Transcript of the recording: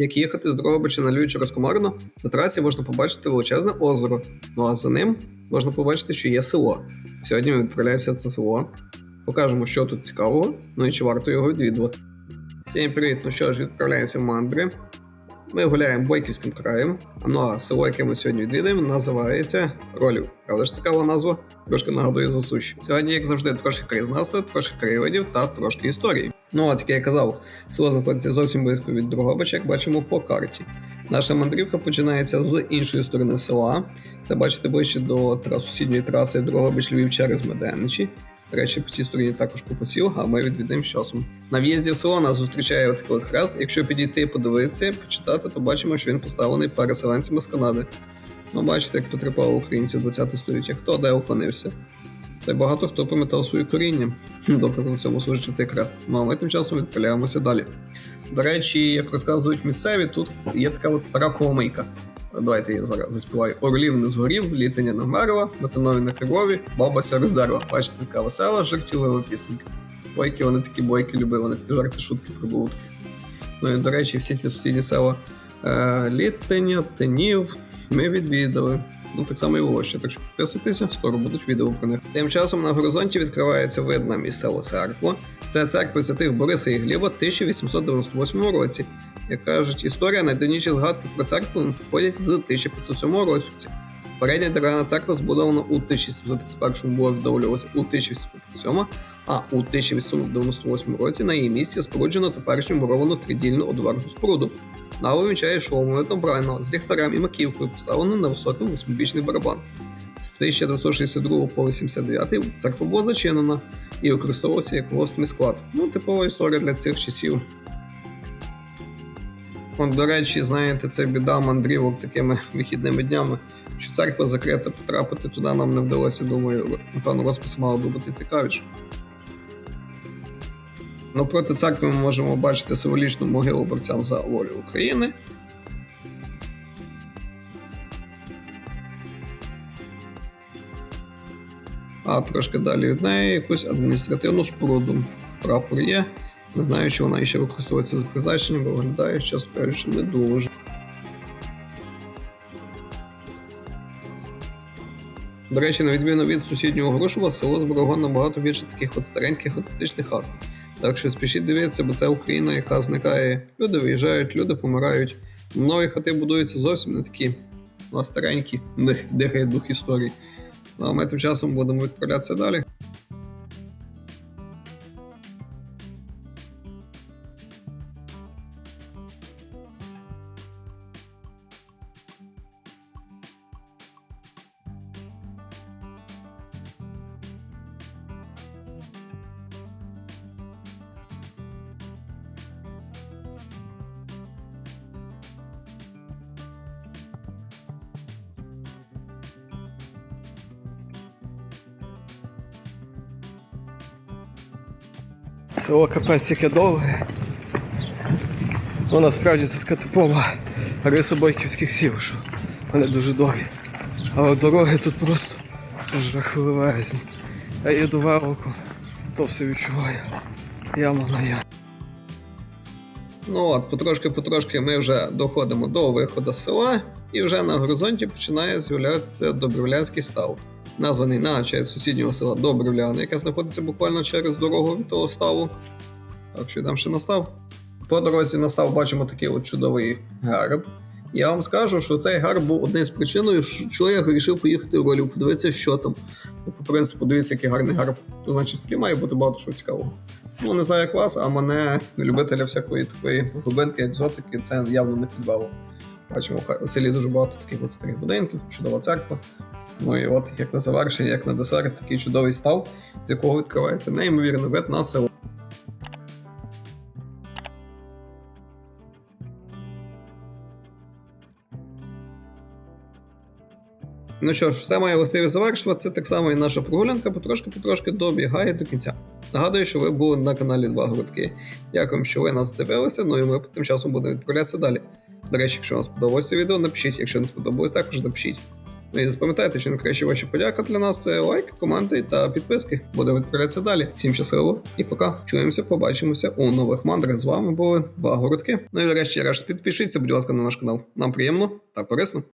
Як їхати з Дрогобича на Львів через Комарно, на трасі можна побачити величезне озеро. Ну а за ним можна побачити, що є село. Сьогодні ми відправляємося в це село. Покажемо, що тут цікавого, ну і чи варто його відвідувати. Всім привіт! Ну що ж, відправляємося в мандри. Ми гуляємо Бойківським краєм. Ну а село, яке ми сьогодні відвідаємо, називається Ролів. Правда ж цікава назва? Трошки нагадує за суші. Сьогодні, як завжди, трошки краєзнавства, трошки краєвидів та трошки історії. Ну, от як я казав, село знаходиться зовсім близько від Дрогобича, як бачимо по карті. Наша мандрівка починається з іншої сторони села. Це бачите ближче до трас, сусідньої траси Дрогобич Львів через Меденичі. До речі, по цій стороні також купа сіл, а ми відвідаємо часом. На в'їзді в село нас зустрічає такий хрест. Якщо підійти подивитися, почитати, то бачимо, що він поставлений переселенцями з Канади. Ну, бачите, як потрапило українців 20 століття, хто де опинився. Та й багато хто пам'ятав свої коріння. Доказом цьому служить цей хрест. Ну а ми тим часом відправляємося далі. До речі, як розказують місцеві, тут є така от стара коломийка. Давайте я зараз заспіваю. Орлів не згорів, літання не вмерла, на тинові на кривові, бабася роздерла. Бачите, така весела, жартівлива пісенька. Бойки, вони такі бойки любили, вони такі жарти, шутки, прибутки. Ну і до речі, всі ці сусідні села е, Літення, Тинів ми відвідали. Ну, так само і Волоща, так що підписуйтеся, скоро будуть відео про них. Тим часом на горизонті відкривається видна місцева церква. Це церква святих Бориса і Гліба 1898 році. Як кажуть, історія найдавніші згадки про церкву походять з 1507 року. Передня дерев'яна церква збудована у 1731 була відновлювалася у 1857, а у 1898 році на її місці споруджено теперішню муровану тридільну одверту споруду. Наву вінчає шоломовитом брайно з ліхтарем і маківкою, поставленим на високий восьмибічний барабан. З 1962 по 89 церква була зачинена і використовувалася як гостний склад. Ну, типова історія для цих часів. До речі, знаєте, це біда мандрівок такими вихідними днями, що церква закрита, потрапити туди нам не вдалося. Думаю, напевно, розпис мав би бути цікавіше. Навпроти церкви ми можемо бачити символічну могилу борцям за волю України. А трошки далі від неї якусь адміністративну споруду. Прапор є. Не знаю, чи вона ще використовується за призначенням, бо виглядає, що кажучи, не дуже. До речі, на відміну від сусіднього Грушова, село зберегло набагато більше таких от стареньких аутентичних хат. Так що спішіть дивитися, бо це Україна, яка зникає. Люди виїжджають, люди помирають. Нові хати будуються зовсім не такі, ну, а старенькі, дихає дух історії. Ну а ми тим часом будемо відправлятися далі. Село капець яке довге. Ну насправді це така типова риса бойківських сіл, що вони дуже довгі. Але дороги тут просто жахливезні. Я їду велико, то все відчуваю. Яма на яму. Ну от, потрошки-потрошки ми вже доходимо до виходу з села, і вже на горизонті починає з'являтися Добрівлянський став, названий на честь сусіднього села Добрівляни, яке знаходиться буквально через дорогу від того ставу. Так що йдемо ще на став. По дорозі на став бачимо такий от чудовий герб. Я вам скажу, що цей герб був однією з причиною, що я вирішив поїхати в ролі, подивитися, що там. Ну, по принципу, дивіться, який гарний герб. То значить, в селі має бути багато що цікавого. Ну, не знаю, як вас, а мене, любителя всякої такої глибинки, екзотики, це явно не підбало. Бачимо, в селі дуже багато таких от старих будинків, чудова церква. Ну і от як на завершення, як на десерт, такий чудовий став, з якого відкривається неймовірний вид на село. Ну що ж, все має властивість завершуватися. Так само і наша прогулянка потрошки-потрошки добігає до кінця. Нагадую, що ви були на каналі Два Грудки. Дякуємо, що ви нас дивилися. Ну і ми тим часом будемо відправлятися далі. До речі, якщо вам сподобалося відео, напишіть. Якщо не сподобалось, також напишіть. Ну і запам'ятайте, що найкраща ваша подяка для нас це лайк, коменти та підписки. Будемо відправлятися далі. Всім щасливо і пока. Чуємося, побачимося у нових мандрах. З вами були два городки. Ну і врешті решт підпишіться, будь ласка, на наш канал. Нам приємно та корисно.